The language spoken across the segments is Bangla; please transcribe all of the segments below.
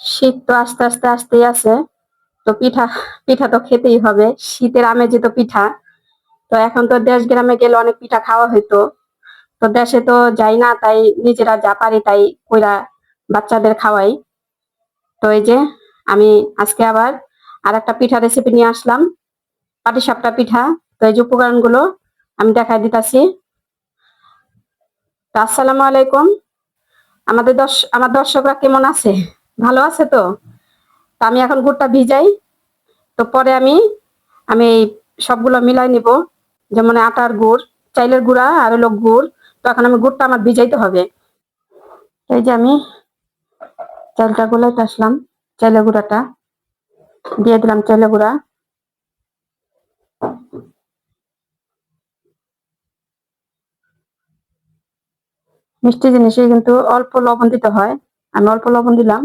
শীত তো আস্তে আস্তে আসতেই আছে, তো পিঠা পিঠা তো খেতেই হবে। শীতের আমেজে তো পিঠা, তো এখন তো দেশ গ্রামে গেলে অনেক পিঠা খাওয়া হইতো। তো দেশে তো যাই না, তাই নিজেরা যা পারি তাই কইরা বাচ্চাদের খাওয়াই। তো এই যে আমি আজকে আবার আর একটা পিঠা রেসিপি নিয়ে আসলাম, পাটিসাপটা পিঠা। তো এই যে উপকরণগুলো আমি দেখাই দিতাছি। আসসালামু আলাইকুম। আমাদের দর্শ, আমার দর্শকরা কেমন আছে? ভালো আছে তো? তো আমি এখন গুড়টা ভিজাই। তো পরে আমি আমি সবগুলো মিলাই নিব। যেমন আটার গুড়, চাইলের গুঁড়া আর হলো গুড়। তো এখন আমি গুড়টা আমার ভিজাইতে হবে। এই যে আমি চালটা গুলাইতে আসলাম, চাইলের গুঁড়াটা। দিয়ে দিলাম চাইলের গুঁড়া। মিষ্টি জিনিসে কিন্তু অল্প লবণ দিতে হয়। আমি অল্প লবণ দিলাম।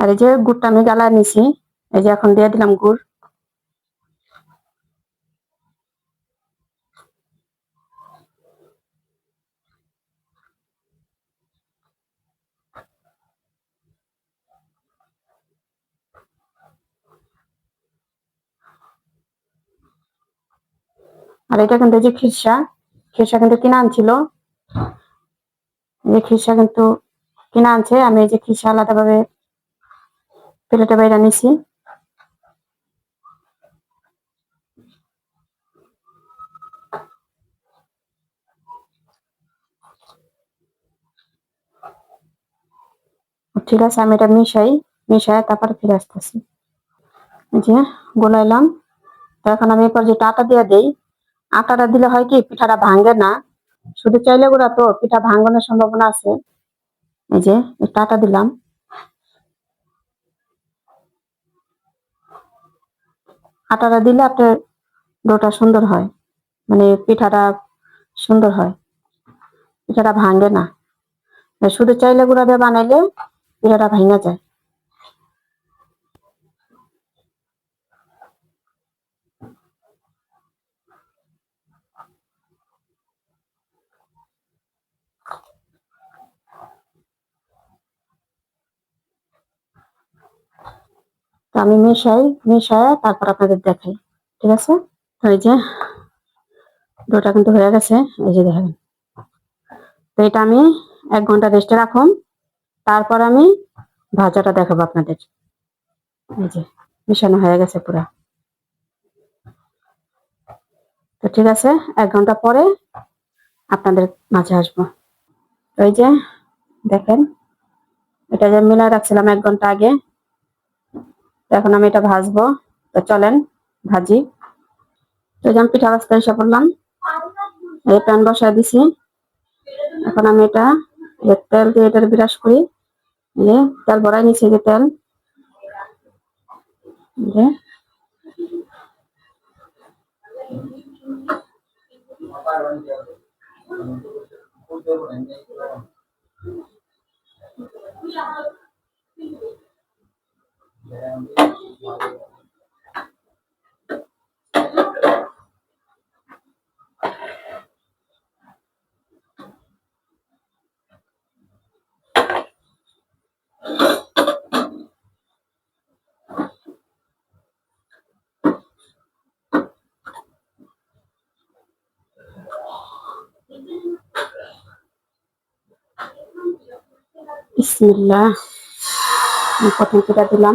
আর এই যে গুড়টা আমি গালা নিছি, এই যে এখন দিয়ে দিলাম গুড়। আর এটা কিন্তু যে খিরসা খিরসা কিন্তু কিনা আনছিল। যে খিরসা কিন্তু কিনা আনছে, আমি এই যে খিরসা আলাদাভাবে প্লেটে বাইরে নিছি ঠিক আছে, আমি এটা মিশাই মিশাই তারপরে ফিরে আসতেছি। যে গোলাইলাম, তো এখন আমি এরপর যেটা আটা দিয়ে দেই। আটাটা দিলে হয় কি, পিঠাটা ভাঙে না। শুধু চাইলে গুঁড়া তো, পিঠা ভাঙানোর সম্ভাবনা আছে। এই যে, একটু আটা দিলাম। আটাটা দিলে আপনার ডোটা সুন্দর হয়। মানে পিঠাটা সুন্দর হয়। পিঠাটা ভাঙে না। শুধু চাইলে গুঁড়া দিয়ে বানাইলে পিঠাটা ভাঙা যায়। তো আমি মিশাই, মিশায় তারপর আপনাদের দেখাই, ঠিক আছে? তো এই যে ডোটা কিন্তু হয়ে গেছে, এই যে দেখেন। তো এটা আমি এক ঘণ্টা রেস্টে রাখুন, তারপর আমি ভাজাটা দেখাবো আপনাদের। এই যে, মিশানো হয়ে গেছে পুরা। তো ঠিক আছে, এক ঘণ্টা পরে আপনাদের মাঝে আসব। ওই যে, দেখেন, এটা যে মিলাই রাখছিলাম এক ঘণ্টা আগে এখন আমি এটা ভাজবো। তো চলেন, ভাজি। তো যেমন পিঠা ভাজতে এসে পড়লাম। এই প্যান বসায় দিছি। এখন আমি এটা তেল দিয়ে এটার বিরাস করি। তেল ভরাই নিছি যে তেল এই যে বিসমিল্লাহ আমি প্রথম পিঠা দিলাম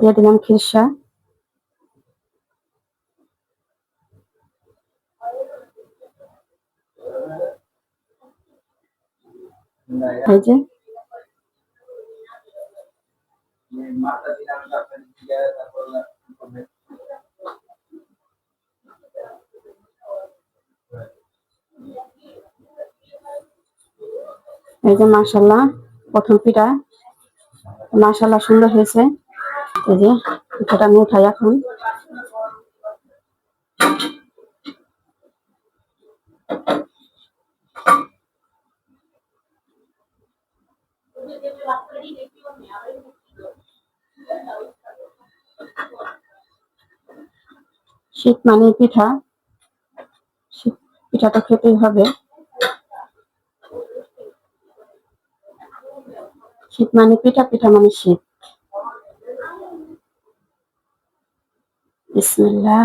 দিয়ে দিলাম খিরসা। এই যে। এই যে মাসাল্লাহ প্রথম পিটা মাসাল্লাহ সুন্দর হয়েছে। যে, পিঠাটা আমি উঠাই এখন। শীত মানে পিঠা। শীত পিঠা তো খেতেই হবে। শীত মানে পিঠা পিঠা মানে শীত। বিসমিল্লাহ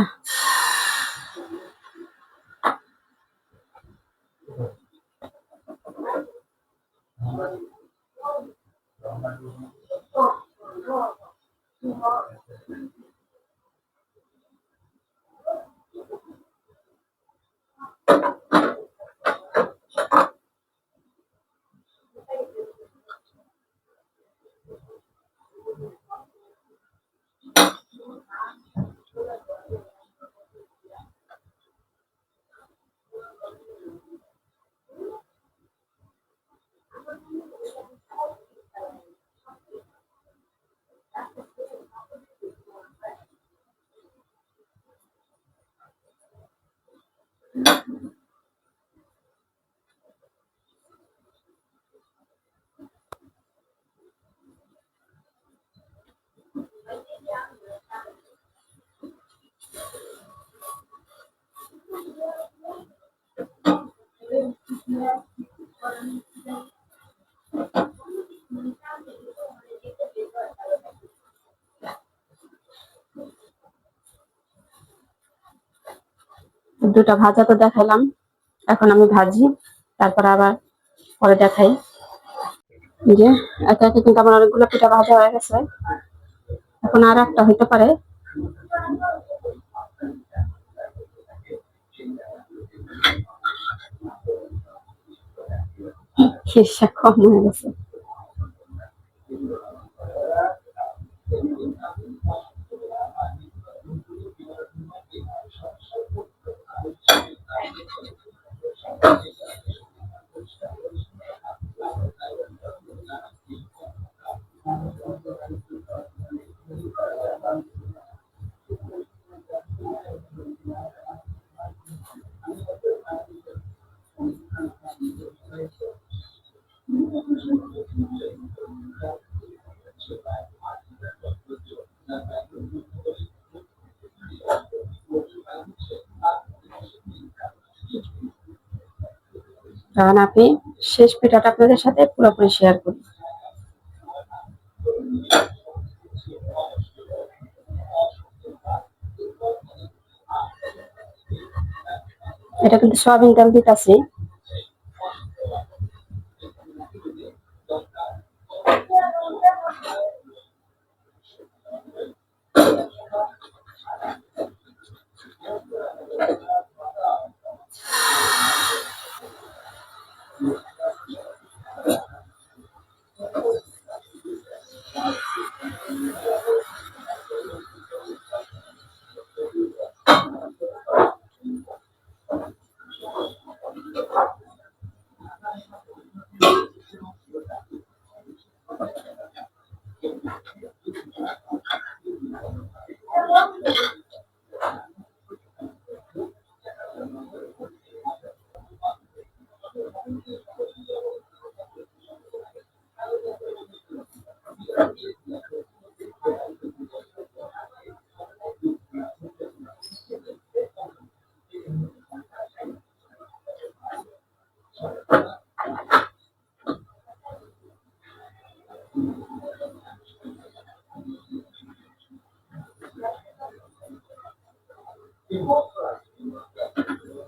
দুটা ভাজা তো দেখালাম এখন আমি ভাজি, তারপর আবার পরে দেখাই। যে, একে একে কিন্তু আমার অনেকগুলো পিঠা ভাজা হয়ে গেছে। এখন আর একটা হইতে পারে। কম হয়ে গেছে। কারণ আপনি শেষ পিঠাটা আপনাদের সাথে পুরোপুরি শেয়ার করি। এটা কিন্তু সয়াবিন তেল দিতেছি।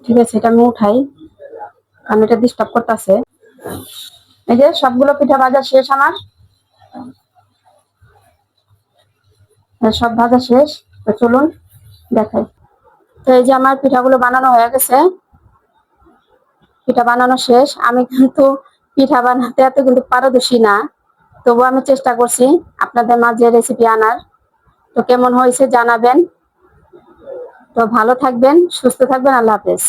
ঠিক আছে, এটা আমি উঠাই। কারণ এটা ডিস্টার্ব করতেছে এই যে সবগুলো পিঠা ভাজা শেষ আমার। সব ভাজা শেষ। তো চলুন দেখাই। তো এই যে আমার পিঠাগুলো বানানো হয়ে গেছে, পিঠা বানানো শেষ। আমি কিন্তু পিঠা বানাতে এত কিন্তু পারদর্শী না, তবু আমি চেষ্টা করছি আপনাদের মাঝে রেসিপি আনার। তো কেমন হয়েছে জানাবেন। তো ভালো থাকবেন, সুস্থ থাকবেন, আল্লাহ হাফেজ।